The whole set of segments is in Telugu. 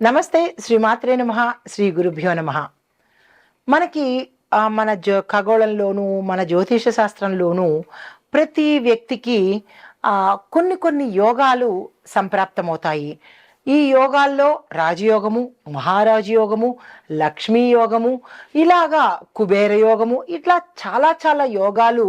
నమస్తే శ్రీమాత్రే నమ శ్రీ గురుభ్యో నమ. మనకి మన జో ఖగోళంలోనూ మన జ్యోతిష శాస్త్రంలోనూ ప్రతి వ్యక్తికి కొన్ని కొన్ని యోగాలు సంప్రాప్తమవుతాయి. ఈ యోగాల్లో రాజయోగము మహారాజు యోగము లక్ష్మీ యోగము ఇలాగా కుబేర యోగము ఇట్లా చాలా చాలా యోగాలు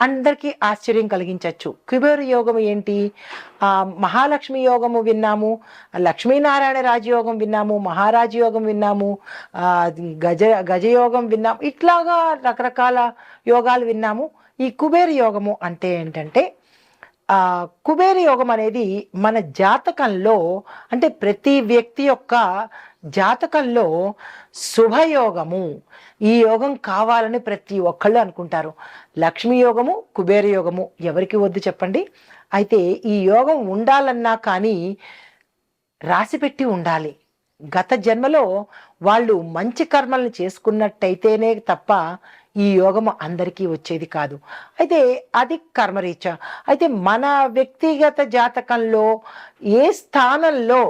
అందరికీ ఆశ్చర్యం కలిగించవచ్చు కుబేరు యోగం ఏంటి? మహాలక్ష్మి యోగము విన్నాము లక్ష్మీనారాయణ రాజయోగం విన్నాము మహారాజ యోగం విన్నాము గజ గజయోగం విన్నాము ఇట్లాగా రకరకాల యోగాలు విన్నాము. ఈ కుబేర యోగము అంటే ఏంటంటే కుబేరు కుబేర యోగం అనేది మన జాతకంలో అంటే ప్రతి వ్యక్తి యొక్క జాతకంలో శుభయోగము. ఈ యోగం కావాలని ప్రతి ఒక్కళ్ళు అనుకుంటారు. లక్ష్మీ యోగము కుబేర యోగము ఎవరికి వద్దు చెప్పండి. అయితే ఈ యోగం ఉండాలన్నా కానీ రాసిపెట్టి ఉండాలి. గత జన్మలో వాళ్ళు మంచి కర్మలను చేసుకున్నట్టయితేనే తప్ప ఈ యోగము అందరికీ వచ్చేది కాదు. అయితే అది కర్మరీచ అయితే మన వ్యక్తిగత జాతకంలో ఏ స్థానంలో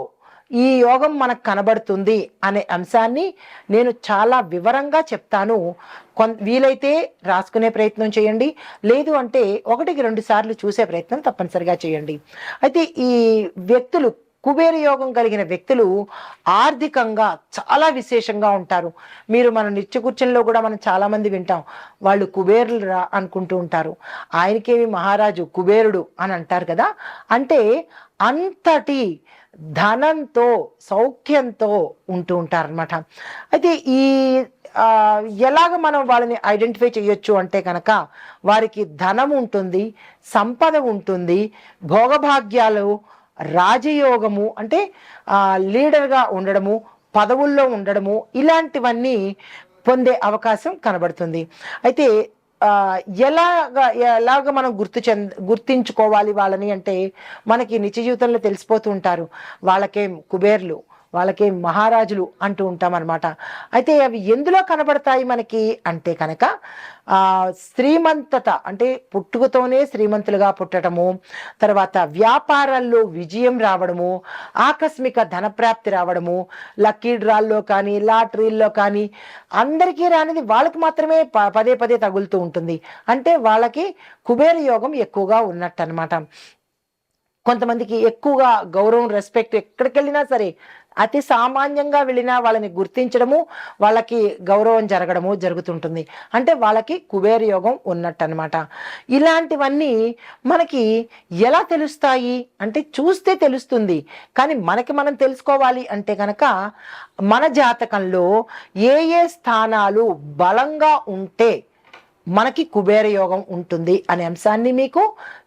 ఈ యోగం మనకు కనబడుతుంది అనే అంశాన్ని నేను చాలా వివరంగా చెప్తాను. కొన్ వీలైతే రాసుకునే ప్రయత్నం చేయండి. లేదు అంటే ఒకటికి రెండు సార్లు చూసే ప్రయత్నం తప్పనిసరిగా చేయండి. అయితే ఈ వ్యక్తులు కుబేర యోగం కలిగిన వ్యక్తులు ఆర్థికంగా చాలా విశేషంగా ఉంటారు. మీరు మన నిత్య కూర్చొనిలో కూడా మనం చాలామంది వింటాం. వాళ్ళు కుబేరులు రా అనుకుంటూ ఉంటారు. ఆయనకేమి మహారాజు కుబేరుడు అని అంటారు కదా? అంటే అంతటి ధనంతో సౌఖ్యంతో ఉంటూ ఉంటారనమాట అయితే ఈ ఎలాగ మనం వాళ్ళని ఐడెంటిఫై చేయొచ్చు అంటే కనుక వారికి ధనం ఉంటుంది సంపద ఉంటుంది భోగభాగ్యాలు రాజయోగము అంటే లీడర్గా ఉండడము పదవుల్లో ఉండడము ఇలాంటివన్నీ పొందే అవకాశం కనబడుతుంది. అయితే ఎలాగ ఎలాగ మనం గుర్తు చెంద గుర్తించుకోవాలి వాళ్ళని అంటే మనకి నిత్య జీవితంలో తెలిసిపోతూ ఉంటారు. వాళ్ళకేం కుబేర్లు వాళ్ళకే మహారాజులు అంటూ ఉంటాం అనమాట అయితే అవి ఎందులో కనబడతాయి మనకి అంటే కనుక శ్రీమంతత అంటే పుట్టుకతోనే శ్రీమంతులుగా పుట్టడము తర్వాత వ్యాపారాల్లో విజయం రావడము ఆకస్మిక ధనప్రాప్తి రావడము లక్కీ డ్రాల్లో కానీ లాటరీల్లో కానీ అందరికీ రానిది వాళ్ళకి మాత్రమే ప- పదే పదే తగులుతూ ఉంటుంది. అంటే వాళ్ళకి కుబేర యోగం ఎక్కువగా ఉన్నట్టు అనమాట కొంతమందికి ఎక్కువగా గౌరవం రెస్పెక్ట్ ఎక్కడికి వెళ్ళినా సరే అతి సామాన్యంగా వెళ్ళినా వాళ్ళని గుర్తించడము వాళ్ళకి గౌరవం జరగడము జరుగుతుంటుంది. అంటే వాళ్ళకి కుబేర యోగం ఉన్నట్టు అనమాట ఇలాంటివన్నీ మనకి ఎలా తెలుస్తాయి? అంటే చూస్తే తెలుస్తుంది. కానీ మనకి మనం తెలుసుకోవాలి అంటే కనుక మన జాతకంలో ఏ ఏ స్థానాలు బలంగా ఉంటే మనకి కుబేర యోగం ఉంటుంది అనే అంశాన్ని మీకు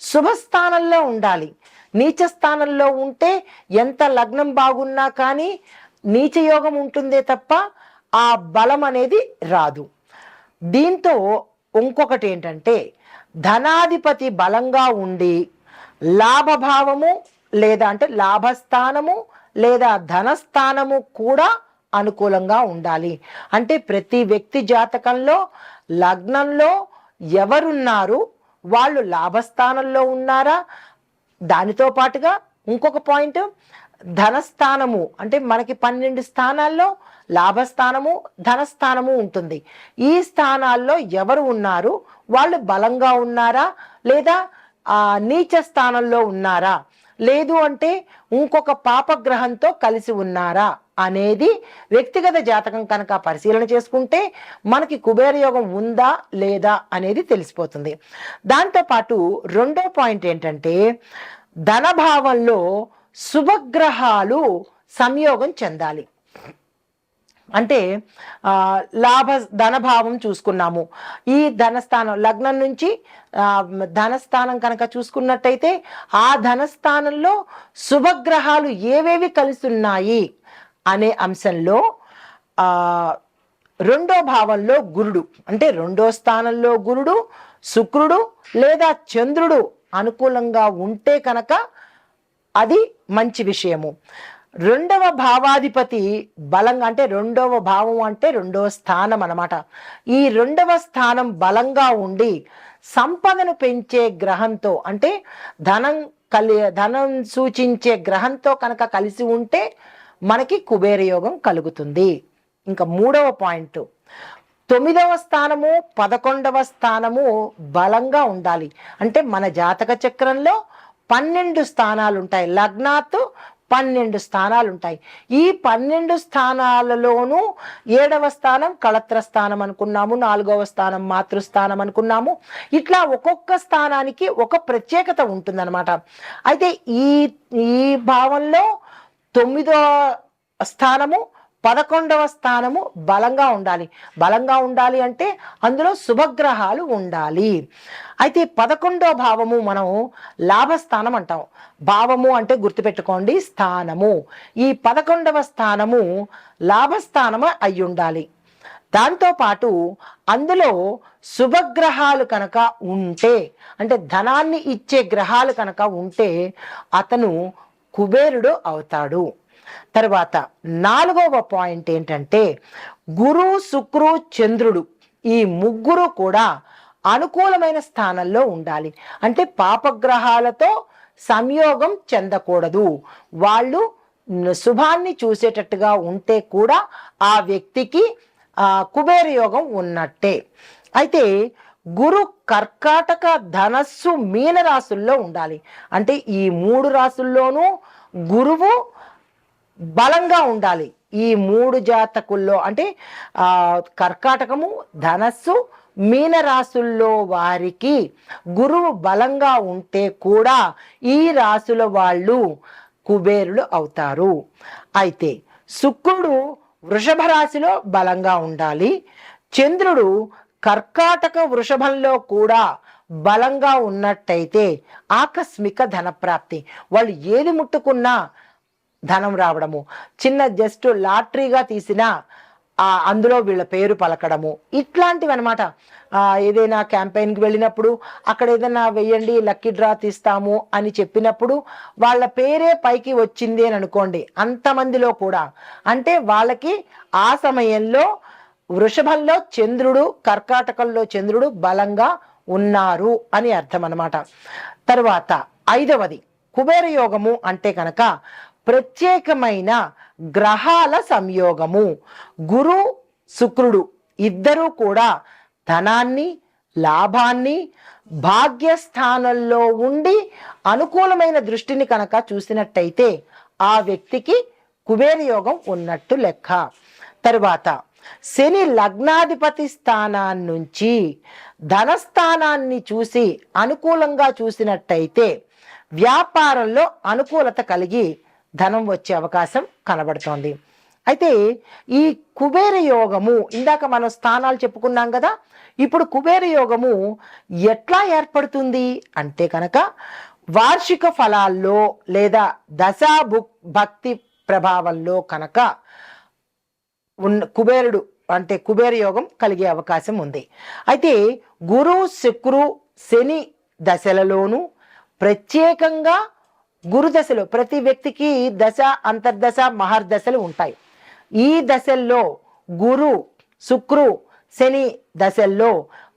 శుభస్థానంలో ఉండాలి. నీచ స్థానంలో ఉంటే ఎంత లగ్నం బాగున్నా కానీ నీచ యోగం ఉంటుందే తప్ప ఆ బలం అనేది రాదు. దీంతో ఇంకొకటి ఏంటంటే ధనాధిపతి బలంగా ఉండి లాభభావము లేదా అంటే లాభస్థానము లేదా ధనస్థానము కూడా అనుకూలంగా ఉండాలి. అంటే ప్రతి వ్యక్తి జాతకంలో లగ్నంలో ఎవరున్నారు వాళ్ళు లాభస్థానంలో ఉన్నారా? దానితో పాటుగా ఇంకొక పాయింట్ ధనస్థానము అంటే మనకి పన్నెండు స్థానాల్లో లాభస్థానము ధనస్థానము ఉంటుంది. ఈ స్థానాల్లో ఎవరు ఉన్నారు? వాళ్ళు బలంగా ఉన్నారా? లేదా నీచ స్థానంలో ఉన్నారా? లేదు అంటే ఇంకొక పాపగ్రహంతో కలిసి ఉన్నారా? అనేది వ్యక్తిగత జాతకం కనుక పరిశీలన చేసుకుంటే మనకి కుబేర యోగం ఉందా లేదా అనేది తెలిసిపోతుంది. దాంతోపాటు రెండో పాయింట్ ఏంటంటే ధనభావంలో శుభగ్రహాలు సంయోగం చెందాలి. అంటే లాభ ధనభావం చూసుకున్నాము. ఈ ధనస్థానం లగ్నం నుంచి ధనస్థానం కనుక చూసుకున్నట్టయితే ఆ ధనస్థానంలో శుభగ్రహాలు ఏవేవి కలిసి ఉన్నాయి అనే అంశంలో రెండో భావంలో గురుడు అంటే రెండో స్థానంలో గురుడు శుక్రుడు లేదా చంద్రుడు అనుకూలంగా ఉంటే కనుక అది మంచి విషయము. రెండవ భావాధిపతి బలంగా అంటే రెండవ భావం అంటే రెండవ స్థానం అన్నమాట. ఈ రెండవ స్థానం బలంగా ఉండి సంపదను పెంచే గ్రహంతో అంటే ధనం కలి ధనం సూచించే గ్రహంతో కనుక కలిసి ఉంటే మనకి కుబేర యోగం కలుగుతుంది. ఇంకా మూడవ పాయింట్. తొమ్మిదవ స్థానము పదకొండవ స్థానము బలంగా ఉండాలి. అంటే మన జాతక చక్రంలో పన్నెండు స్థానాలు ఉంటాయి లగ్నాత్ పన్నెండు స్థానాలు ఉంటాయి ఈ పన్నెండు స్థానాలలోనూ ఏడవ స్థానం కళత్ర స్థానం అనుకున్నాము నాలుగవ స్థానం మాతృస్థానం అనుకున్నాము. ఇట్లా ఒక్కొక్క స్థానానికి ఒక ప్రత్యేకత ఉంటుందన్నమాట. అయితే ఈ ఈ భావంలో తొమ్మిదో స్థానము పదకొండవ స్థానము బలంగా ఉండాలి. బలంగా ఉండాలి అంటే అందులో శుభగ్రహాలు ఉండాలి. అయితే పదకొండవ భావము మనం లాభస్థానం అంటాం. భావము అంటే గుర్తుపెట్టుకోండి స్థానము. ఈ పదకొండవ స్థానము లాభస్థానము అయి ఉండాలి. దాంతోపాటు అందులో శుభగ్రహాలు కనుక ఉంటే అంటే ధనాన్ని ఇచ్చే గ్రహాలు కనుక ఉంటే అతను కుబేరుడు అవుతాడు. తర్వాత నాలుగవ పాయింట్ ఏంటంటే గురు శుక్రు చంద్రుడు ఈ ముగ్గురు కూడా అనుకూలమైన స్థానంలో ఉండాలి. అంటే పాపగ్రహాలతో సంయోగం చెందకూడదు. వాళ్ళు శుభాన్ని చూసేటట్టుగా ఉంటే కూడా ఆ వ్యక్తికి కుబేర యోగం ఉన్నట్టే. అయితే గురు కర్కాటక ధనస్సు మీన రాసుల్లో ఉండాలి. అంటే ఈ మూడు రాసుల్లోనూ గురువు బలంగా ఉండాలి. ఈ మూడు జాతకుల్లో అంటే కర్కాటకము ధనస్సు మీన రాసుల్లో వారికి గురువు బలంగా ఉంటే కూడా ఈ రాసుల వాళ్ళు కుబేరులు అవుతారు. అయితే శుక్రుడు వృషభ రాశిలో బలంగా ఉండాలి. చంద్రుడు కర్కాటక వృషభంలో కూడా బలంగా ఉన్నట్టయితే ఆకస్మిక ధనప్రాప్తి. వాళ్ళు ఏది ముట్టుకున్నా ధనం రావడము. చిన్న జస్ట్ లాటరీగా తీసిన ఆ అందులో వీళ్ళ పేరు పలకడము. ఇట్లాంటివి అనమాట ఏదైనా క్యాంపెయిన్కి వెళ్ళినప్పుడు అక్కడ ఏదైనా వెయ్యండి లక్కీ డ్రా తీస్తాము అని చెప్పినప్పుడు వాళ్ళ పేరే పైకి వచ్చింది అని అనుకోండి. అంతమందిలో కూడా. అంటే వాళ్ళకి ఆ సమయంలో వృషభంలో చంద్రుడు కర్కాటకంలో చంద్రుడు బలంగా ఉన్నారు అని అర్థం అనమాట తర్వాత ఐదవది కుబేర యోగము అంటే కనుక ప్రత్యేకమైన గ్రహాల సంయోగము. గురు శుక్రుడు ఇద్దరూ కూడా ధనాన్ని లాభాన్ని భాగ్యస్థానంలో ఉండి అనుకూలమైన దృష్టిని కనుక చూసినట్టయితే ఆ వ్యక్తికి కుబేర యోగం ఉన్నట్టు లెక్క. తరువాత శని లగ్నాధిపతి స్థానాన్ని నుంచి ధనస్థానాన్ని చూసి అనుకూలంగా చూసినట్టయితే వ్యాపారంలో అనుకూలత కలిగి ధనం వచ్చే అవకాశం కనబడుతోంది. అయితే ఈ కుబేర యోగము ఇందాక మనం స్థానాలు చెప్పుకున్నాం కదా ఇప్పుడు కుబేర యోగము ఎట్లా ఏర్పడుతుంది అంటే కనుక వార్షిక ఫలాల్లో లేదా దశా భక్తి ప్రభావంలో కనుక ఉన్న కుబేరుడు అంటే కుబేర యోగం కలిగే అవకాశం ఉంది. అయితే గురు శుక్రు శని దశలలోనూ ప్రత్యేకంగా గురు దశలో ప్రతి వ్యక్తికి దశ అంతర్దశ మహర్దశలు ఉంటాయి. ఈ దశల్లో గురు శుక్రు శని దశల్లో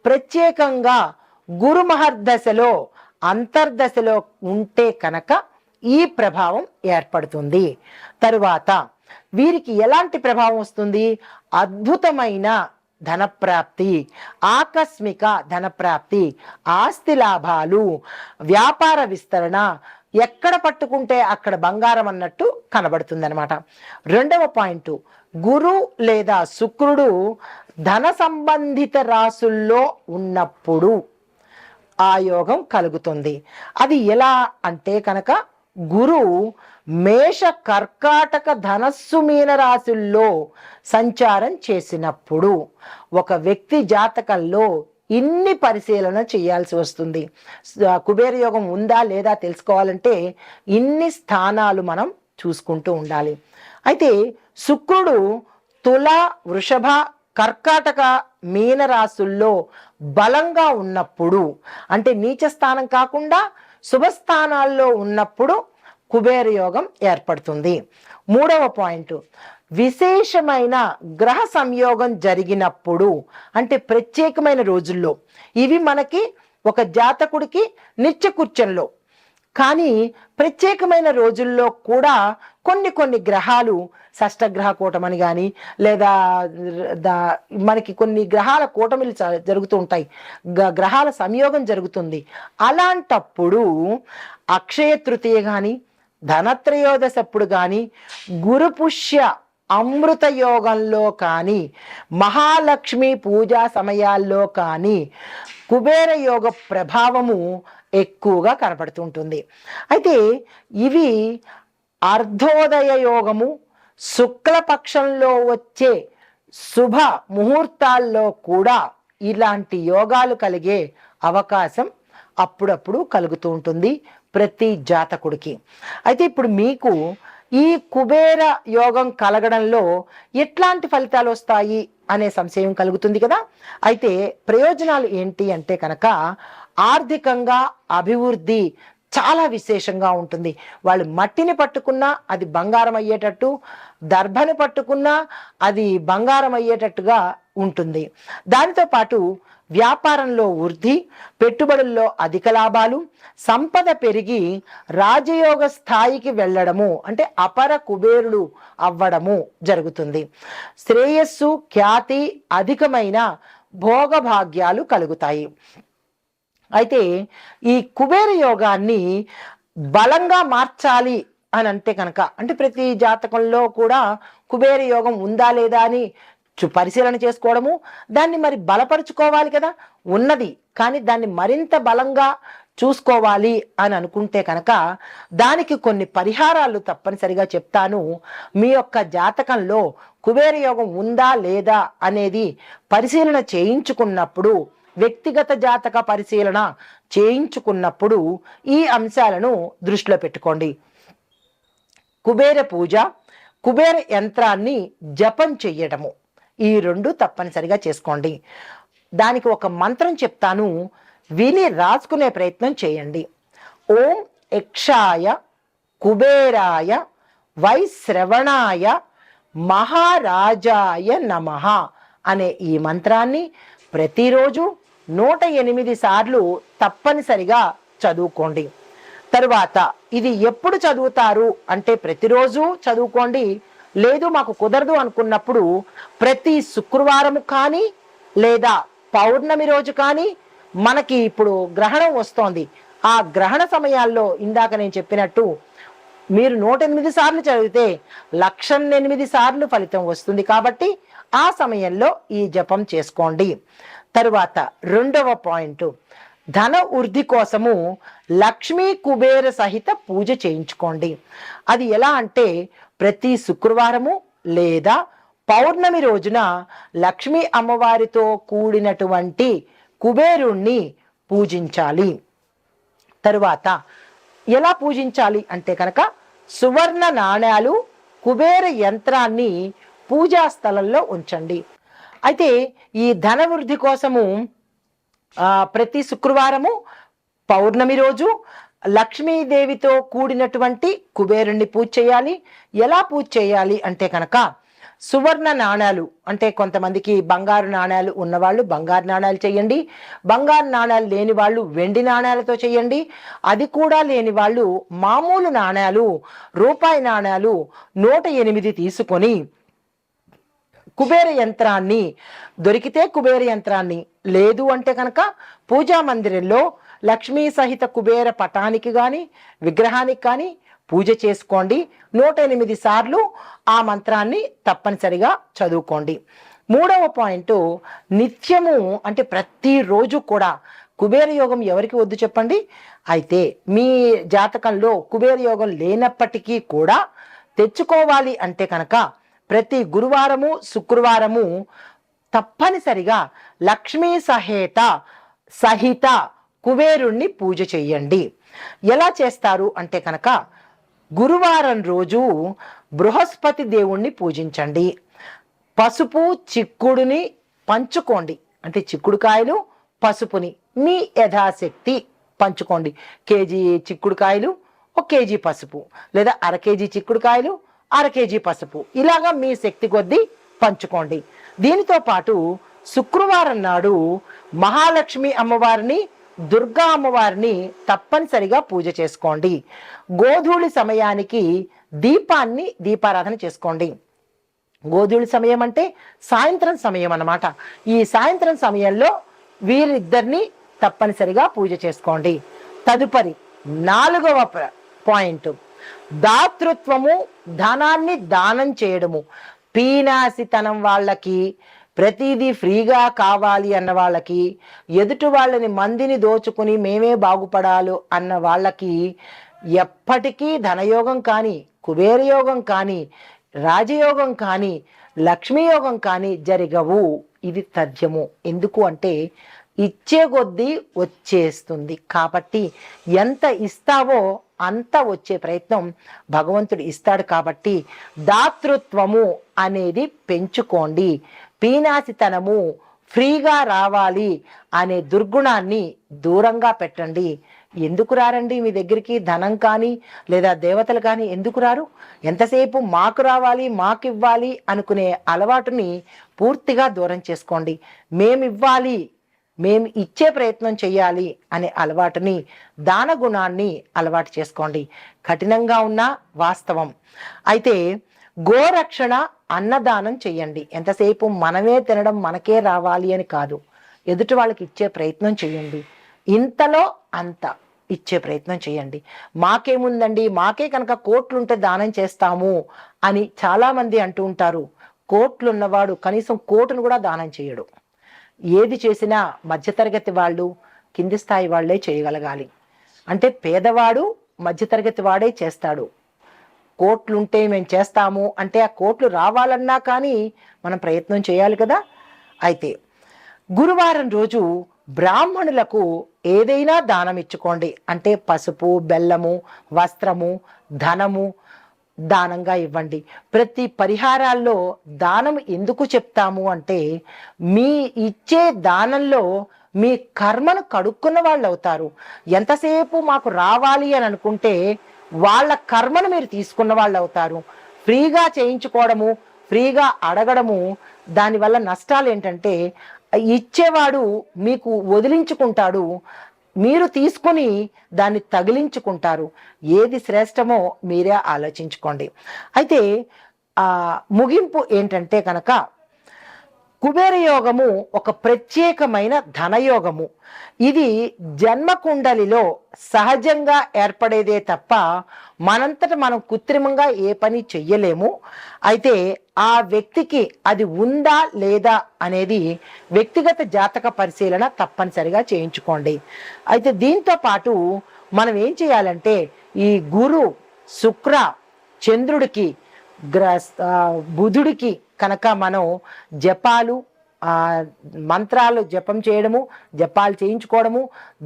ప్రత్యేకంగా గురు మహర్దశలో అంతర్దశలో ఉంటే కనుక ఈ ప్రభావం ఏర్పడుతుంది. తరువాత వీరికి ఎలాంటి ప్రభావం వస్తుంది? అద్భుతమైన ధనప్రాప్తి ఆకస్మిక ధనప్రాప్తి ఆస్తి లాభాలు వ్యాపార విస్తరణ ఎక్కడ పట్టుకుంటే అక్కడ బంగారం అన్నట్టు కనబడుతుంది అనమాట రెండవ పాయింట్ గురు లేదా శుక్రుడు ధన సంబంధిత రాసుల్లో ఉన్నప్పుడు ఆ యోగం కలుగుతుంది. అది ఎలా అంటే కనుక గురు మేష కర్కాటక ధనస్సు మీన రాశుల్లో సంచారం చేసినప్పుడు ఒక వ్యక్తి జాతకంలో ఇన్ని పరిశీలన చేయాల్సి వస్తుంది. కుబేర యోగం ఉందా లేదా తెలుసుకోవాలంటే ఇన్ని స్థానాలు మనం చూసుకుంటూ ఉండాలి. అయితే శుక్రుడు తుల వృషభ కర్కాటక మీన రాశుల్లో బలంగా ఉన్నప్పుడు అంటే నీచ స్థానం కాకుండా శుభస్థానాల్లో ఉన్నప్పుడు కుబేర యోగం ఏర్పడుతుంది. మూడవ పాయింట్. విశేషమైన గ్రహ సంయోగం జరిగినప్పుడు అంటే ప్రత్యేకమైన రోజుల్లో ఇవి మనకి ఒక జాతకుడికి నిత్య కూర్చంలో కానీ ప్రత్యేకమైన రోజుల్లో కూడా కొన్ని కొన్ని గ్రహాలు షష్టగ్రహ కూటమని కానీ లేదా దా మనకి కొన్ని గ్రహాల కూటమిలు జరుగుతూ ఉంటాయి. గ- గ్రహాల సంయోగం జరుగుతుంది. అలాంటప్పుడు అక్షయ తృతీయ కానీ ధనత్రయోదశప్పుడు కానీ గురుపుష్య అమృత యోగంలో కానీ మహాలక్ష్మి పూజా సమయాల్లో కానీ కుబేర యోగ ప్రభావము ఎక్కువగా కనపడుతుంటుంది. అయితే ఇవి అర్ధోదయ యోగము శుక్లపక్షంలో వచ్చే శుభ ముహూర్తాల్లో కూడా ఇలాంటి యోగాలు కలిగే అవకాశం అప్పుడప్పుడు కలుగుతూ ఉంటుంది. ప్రతి జాతకుడికి. అయితే ఇప్పుడు మీకు ఈ కుబేర యోగం కలగడంలో ఎట్లాంటి ఫలితాలు వస్తాయి అనే సంశయం కలుగుతుంది కదా? అయితే ప్రయోజనాలు ఏంటి అంటే కనుక ఆర్థికంగా అభివృద్ధి చాలా విశేషంగా ఉంటుంది. వాళ్ళు మట్టిని పట్టుకున్నా అది బంగారం అయ్యేటట్టు దర్భని పట్టుకున్నా అది బంగారం అయ్యేటట్టుగా ఉంటుంది. దానితో పాటు వ్యాపారంలో వృద్ధి పెట్టుబడుల్లో అధిక లాభాలు సంపద పెరిగి రాజయోగ స్థాయికి వెళ్ళడము అంటే అపర కుబేరుడు అవ్వడము జరుగుతుంది. శ్రేయస్సు ఖ్యాతి అధికమైన భోగభాగ్యాలు కలుగుతాయి. అయితే ఈ కుబేర యోగాన్ని బలంగా మార్చాలి అని అంటే కనుక అంటే ప్రతి జాతకంలో కూడా కుబేర యోగం ఉందా లేదా అని పరిశీలన చేసుకోవడము దాన్ని మరి బలపరుచుకోవాలి కదా? ఉన్నది. కానీ దాన్ని మరింత బలంగా చూసుకోవాలి అని అనుకుంటే కనుక దానికి కొన్ని పరిహారాలు తప్పనిసరిగా చెప్తాను. మీ యొక్క జాతకంలో కుబేర యోగం ఉందా లేదా అనేది పరిశీలన చేయించుకున్నప్పుడు వ్యక్తిగత జాతక పరిశీలన చేయించుకున్నప్పుడు ఈ అంశాలను దృష్టిలో పెట్టుకోండి. కుబేర పూజ కుబేర యంత్రాన్ని జపం చెయ్యడము. ఈ రెండు తప్పనిసరిగా చేసుకోండి. దానికి ఒక మంత్రం చెప్తాను. విని రాసుకునే ప్రయత్నం చేయండి. ఓం యక్షాయ కుబేరాయ వైశ్రవణాయ మహారాజాయ నమః అనే ఈ మంత్రాన్ని ప్రతిరోజు నూట ఎనిమిది సార్లు తప్పనిసరిగా చదువుకోండి. తరువాత ఇది ఎప్పుడు చదువుతారు అంటే ప్రతిరోజు చదువుకోండి. లేదు మాకు కుదరదు అనుకున్నప్పుడు ప్రతి శుక్రవారం కానీ లేదా పౌర్ణమి రోజు కానీ మనకి ఇప్పుడు గ్రహణం వస్తోంది. ఆ గ్రహణ సమయాల్లో ఇందాక నేను చెప్పినట్టు మీరు నూట ఎనిమిది సార్లు చదివితే లక్షన్నెనిమిది ఎనిమిది సార్లు ఫలితం వస్తుంది కాబట్టి ఆ సమయంలో ఈ జపం చేసుకోండి. తరువాత రెండవ పాయింట్. ధన వృద్ధి కోసము లక్ష్మీ కుబేర సహిత పూజ చేయించుకోండి. అది ఎలా అంటే ప్రతి శుక్రవారము లేదా పౌర్ణమి రోజున లక్ష్మీ అమ్మవారితో కూడినటువంటి కుబేరుణ్ణి పూజించాలి. తరువాత ఎలా పూజించాలి అంటే కనుక సువర్ణ నాణ్యాలు కుబేర యంత్రాన్ని పూజా స్థలంలో ఉంచండి. అయితే ఈ ధన వృద్ధి కోసము ప్రతి శుక్రవారము పౌర్ణమి రోజు లక్ష్మీదేవితో కూడినటువంటి కుబేరుణ్ణి పూజ చేయాలి. ఎలా పూజ చేయాలి అంటే కనుక సువర్ణ నాణాలు అంటే కొంతమందికి బంగారు నాణాలు ఉన్నవాళ్ళు బంగారు నాణాలు చేయండి. బంగారు నాణాలు లేని వాళ్ళు వెండి నాణాలతో చేయండి. అది కూడా లేని వాళ్ళు మామూలు నాణాలు రూపాయి నాణాలు నూట ఎనిమిది తీసుకొని కుబేర యంత్రాన్ని దొరికితే కుబేర యంత్రాన్ని లేదు అంటే కనుక పూజా మందిరంలో లక్ష్మీ సహిత కుబేర పటానికి కానీ విగ్రహానికి కానీ పూజ చేసుకోండి. నూట ఎనిమిది సార్లు ఆ మంత్రాన్ని తప్పనిసరిగా చదువుకోండి. మూడవ పాయింట్ నిత్యము అంటే ప్రతిరోజు కూడా కుబేర యోగం ఎవరికి వద్దు చెప్పండి? అయితే మీ జాతకంలో కుబేర యోగం లేనప్పటికీ కూడా తెచ్చుకోవాలి అంటే కనుక ప్రతి గురువారము శుక్రవారము తప్పనిసరిగా లక్ష్మీ సహేత సహిత కుబేరుణ్ణి పూజ చెయ్యండి. ఎలా చేస్తారు అంటే కనుక గురువారం రోజు బృహస్పతి దేవుణ్ణి పూజించండి. పసుపు చిక్కుడుని పంచుకోండి. అంటే చిక్కుడుకాయలు పసుపుని మీ యథాశక్తి పంచుకోండి. కేజీ చిక్కుడుకాయలు ఒక కేజీ పసుపు. లేదా అర కేజీ చిక్కుడుకాయలు అర కేజీ పసుపు. ఇలాగా మీ శక్తి కొద్దీ పంచుకోండి. దీనితో పాటు శుక్రవారం నాడు మహాలక్ష్మి అమ్మవారిని దుర్గా అమ్మవారిని తప్పనిసరిగా పూజ చేసుకోండి. గోధూళి సమయానికి దీపాన్ని దీపారాధన చేసుకోండి. గోధుడి సమయం అంటే సాయంత్రం సమయం అన్నమాట. ఈ సాయంత్రం సమయంలో వీరిద్దరిని తప్పనిసరిగా పూజ చేసుకోండి. తదుపరి నాలుగవ పాయింట్. దాతృత్వము ధనాన్ని దానం చేయడము. పీనాసితనం వాళ్ళకి ప్రతిదీ ఫ్రీగా కావాలి అన్న వాళ్ళకి ఎదుటి వాళ్ళని మందిని దోచుకుని మేమే బాగుపడాలి అన్న వాళ్ళకి ఎప్పటికీ ధనయోగం కానీ కుబేరయోగం కానీ రాజయోగం కానీ లక్ష్మీయోగం కానీ జరగవు. ఇది తథ్యము. ఎందుకు అంటే ఇచ్చే కొద్దీ వచ్చేస్తుంది. కాబట్టి ఎంత ఇస్తావో అంత వచ్చే ప్రయత్నం భగవంతుడు ఇస్తాడు కాబట్టి దాతృత్వము అనేది పెంచుకోండి. పీనాసితనము ఫ్రీగా రావాలి అనే దుర్గుణాన్ని దూరంగా పెట్టండి. ఎందుకు రారండి మీ దగ్గరికి? ధనం కానీ లేదా దేవతలు కానీ ఎందుకు రారు? ఎంతసేపు మాకు రావాలి మాకు ఇవ్వాలి అనుకునే అలవాటుని పూర్తిగా దూరం చేసుకోండి. మేమివ్వాలి మేము ఇచ్చే ప్రయత్నం చేయాలి అనే అలవాటుని దాన గుణాన్ని అలవాటు చేసుకోండి. కఠినంగా ఉన్న వాస్తవం. అయితే గోరక్షణ అన్నదానం చెయ్యండి. ఎంతసేపు మనమే తినడం మనకే రావాలి అని కాదు. ఎదుటి వాళ్ళకి ఇచ్చే ప్రయత్నం చేయండి ఇంతలో అంత ఇచ్చే ప్రయత్నం చేయండి మాకేముందండి? మాకే కనుక కోట్లుంటే దానం చేస్తాము అని చాలామంది అంటూ ఉంటారు. కోట్లు ఉన్నవాడు కనీసం కోటును కూడా దానం చేయడు ఏది చేసినా మధ్యతరగతి వాళ్ళు కింది స్థాయి వాళ్ళే చేయగలగాలి. అంటే పేదవాడు మధ్యతరగతి వాడే చేస్తాడు. కోట్లుంటే మేము చేస్తాము అంటే ఆ కోట్లు రావాలన్నా కానీ మనం ప్రయత్నం చేయాలి కదా? అయితే గురువారం రోజు బ్రాహ్మణులకు ఏదైనా దానం ఇచ్చుకోండి. అంటే పసుపు బెల్లము వస్త్రము ధనము దానంగా ఇవ్వండి. ప్రతి పరిహారాల్లో దానం ఎందుకు చెప్తాము అంటే మీ ఇచ్చే దానంలో మీ కర్మను కడుక్కున్న వాళ్ళు అవుతారు ఎంతసేపు మాకు రావాలి అని అనుకుంటే వాళ్ళ కర్మను మీరు తీసుకున్న వాళ్ళు అవుతారు. ఫ్రీగా చేయించుకోవడము ఫ్రీగా అడగడము దానివల్ల నష్టాలు ఏంటంటే ఇచ్చేవాడు మీకు వదిలించుకుంటాడు మీరు తీసుకుని దాన్ని తగిలించుకుంటారు. ఏది శ్రేష్టమో మీరే ఆలోచించుకోండి. అయితే ముగింపు ఏంటంటే కనుక కుబేర యోగము ఒక ప్రత్యేకమైన ధనయోగము. ఇది జన్మకుండలిలో సహజంగా ఏర్పడేదే తప్ప మనంతట మనం కృత్రిమంగా ఏ పని చెయ్యలేము. అయితే ఆ వ్యక్తికి అది ఉందా లేదా అనేది వ్యక్తిగత జాతక పరిశీలన తప్పనిసరిగా చేయించుకోండి. అయితే దీంతో పాటు మనం ఏం చేయాలంటే ఈ గురు శుక్ర చంద్రుడికి గ్ర బుధుడికి కనుక మనం జపాలు మంత్రాలు జపం చేయడము జపాలు చేయించుకోవడము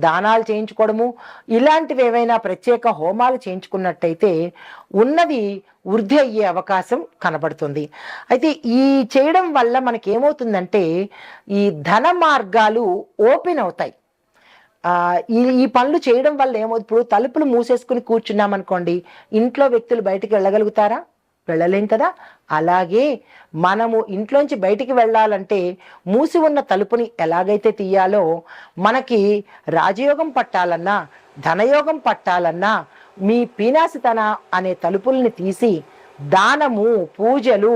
దానాలు చేయించుకోవడము ఇలాంటివి ఏవైనా ప్రత్యేక హోమాలు చేయించుకున్నట్టయితే ఉన్నది వృద్ధి అయ్యే అవకాశం కనబడుతుంది. అయితే ఈ చేయడం వల్ల మనకేమవుతుందంటే ఈ ధన మార్గాలు ఓపెన్ అవుతాయి. ఈ ఈ పనులు చేయడం వల్ల ఏమో ఇప్పుడు తలుపులు మూసేసుకుని కూర్చున్నామనుకోండి ఇంట్లో వ్యక్తులు బయటికి వెళ్ళగలుగుతారా? వెళ్ళలేం కదా? అలాగే మనము ఇంట్లోంచి బయటికి వెళ్ళాలంటే మూసి ఉన్న తలుపుని ఎలాగైతే తీయాలో మనకి రాజయోగం పట్టాలన్నా ధనయోగం పట్టాలన్నా మీ పీనాసితన అనే తలుపుల్ని తీసి దానము పూజలు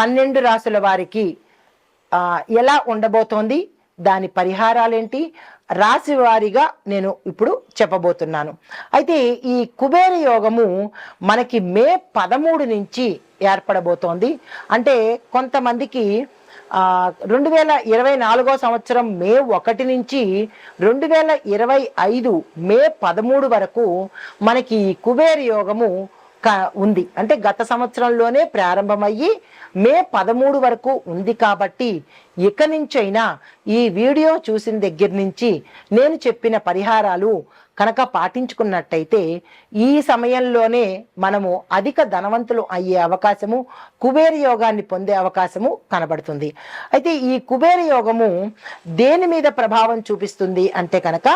పన్నెండు రాసుల వారికి ఎలా ఉండబోతోంది దాని పరిహారాలేంటి రాశి వారిగా నేను ఇప్పుడు చెప్పబోతున్నాను. అయితే ఈ కుబేర యోగము మనకి మే పదమూడు నుంచి ఏర్పడబోతోంది. అంటే కొంతమందికి రెండు వేల ఇరవై నాలుగో సంవత్సరం మే ఒకటి నుంచి రెండు వేల ఇరవై ఐదు మే పదమూడు వరకు మనకి ఈ కుబేర యోగము ఉంది. అంటే గత సంవత్సరంలోనే ప్రారంభమయ్యి మే పదమూడు వరకు ఉంది కాబట్టి ఇక నుంచైనా ఈ వీడియో చూసిన దగ్గర నుంచి నేను చెప్పిన పరిహారాలు కనుక పాటించుకున్నట్టయితే ఈ సమయంలోనే మనము అధిక ధనవంతులు అయ్యే అవకాశము కుబేర యోగాన్ని పొందే అవకాశము కనబడుతుంది. అయితే ఈ కుబేర యోగము దేని మీద ప్రభావం చూపిస్తుంది అంటే కనుక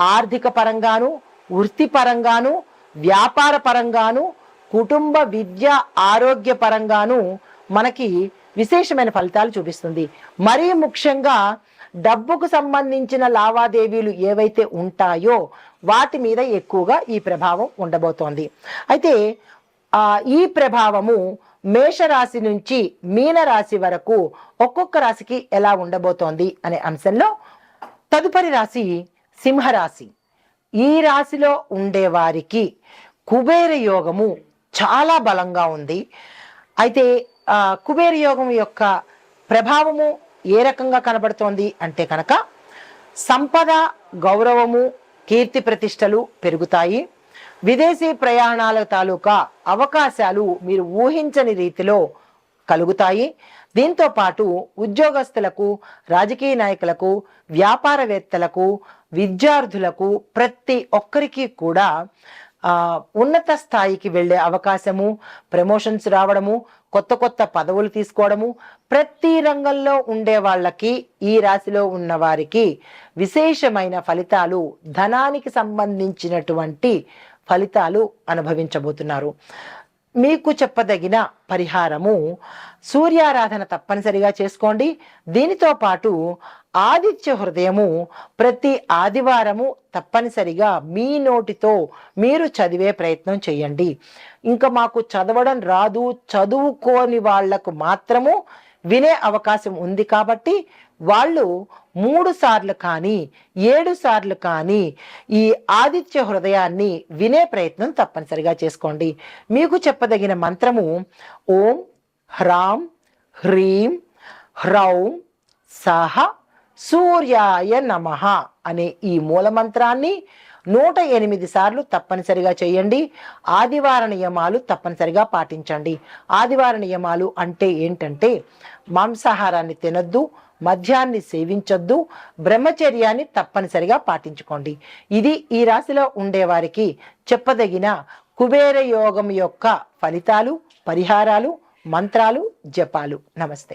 ఆర్థిక పరంగాను వృత్తి పరంగాను వ్యాపార పరంగాను కుటుంబ విద్య ఆరోగ్య పరంగాను మనకి విశేషమైన ఫలితాలు చూపిస్తుంది. మరీ ముఖ్యంగా డబ్బుకు సంబంధించిన లావాదేవీలు ఏవైతే ఉంటాయో వాటి మీద ఎక్కువగా ఈ ప్రభావం ఉండబోతోంది. అయితే ఈ ప్రభావము మేషరాశి నుంచి మీనరాశి వరకు ఒక్కొక్క రాశికి ఎలా ఉండబోతోంది అనే అంశంలో తదుపరి రాశి సింహరాశి. ఈ రాశిలో ఉండేవారికి కుబేర యోగము చాలా బలంగా ఉంది. అయితే కుబేర యోగం యొక్క ప్రభావము ఏ రకంగా కనబడుతోంది అంటే కనుక సంపద గౌరవము కీర్తి ప్రతిష్టలు పెరుగుతాయి. విదేశీ ప్రయాణాల తాలూకా అవకాశాలు మీరు ఊహించని రీతిలో కలుగుతాయి. దీంతో పాటు ఉద్యోగస్తులకు రాజకీయ నాయకులకు వ్యాపారవేత్తలకు విద్యార్థులకు ప్రతి ఒక్కరికి కూడా ఉన్నత స్థాయికి వెళ్ళే అవకాశము ప్రమోషన్స్ రావడము కొత్త కొత్త పదవులు తీసుకోవడము ప్రతి రంగంలో ఉండే వాళ్ళకి ఈ రాశిలో ఉన్న వారికి విశేషమైన ఫలితాలు ధనానికి సంబంధించినటువంటి ఫలితాలు అనుభవించబోతున్నారు. మీకు చెప్పదగిన పరిహారము సూర్యారాధన తప్పనిసరిగా చేసుకోండి. దీనితో పాటు ఆదిత్య హృదయము ప్రతి ఆదివారము తప్పనిసరిగా మీ నోటితో మీరు చదివే ప్రయత్నం చేయండి. ఇంకా మాకు చదవడం రాదు చదువుకోని వాళ్ళకు మాత్రము వినే అవకాశం ఉంది కాబట్టి వాళ్ళు మూడు సార్లు కానీ ఏడు సార్లు కానీ ఈ ఆదిత్య హృదయాన్ని వినే ప్రయత్నం తప్పనిసరిగా చేసుకోండి. మీకు చెప్పదగిన మంత్రము ఓం హ్రాం హ్రీం హ్రౌం సహ సూర్యాయ నమః అనే ఈ మూల మంత్రాన్ని నూట ఎనిమిది సార్లు తప్పనిసరిగా చేయండి. ఆదివార నియమాలు తప్పనిసరిగా పాటించండి. ఆదివార నియమాలు అంటే ఏంటంటే మాంసాహారాన్ని తినద్దు మద్యాన్ని సేవించొద్దు బ్రహ్మచర్యాన్ని తప్పనిసరిగా పాటించుకోండి. ఇది ఈ రాశిలో ఉండేవారికి చెప్పదగిన కుబేర యోగం యొక్క ఫలితాలు పరిహారాలు మంత్రాలు జపాలు. నమస్తే.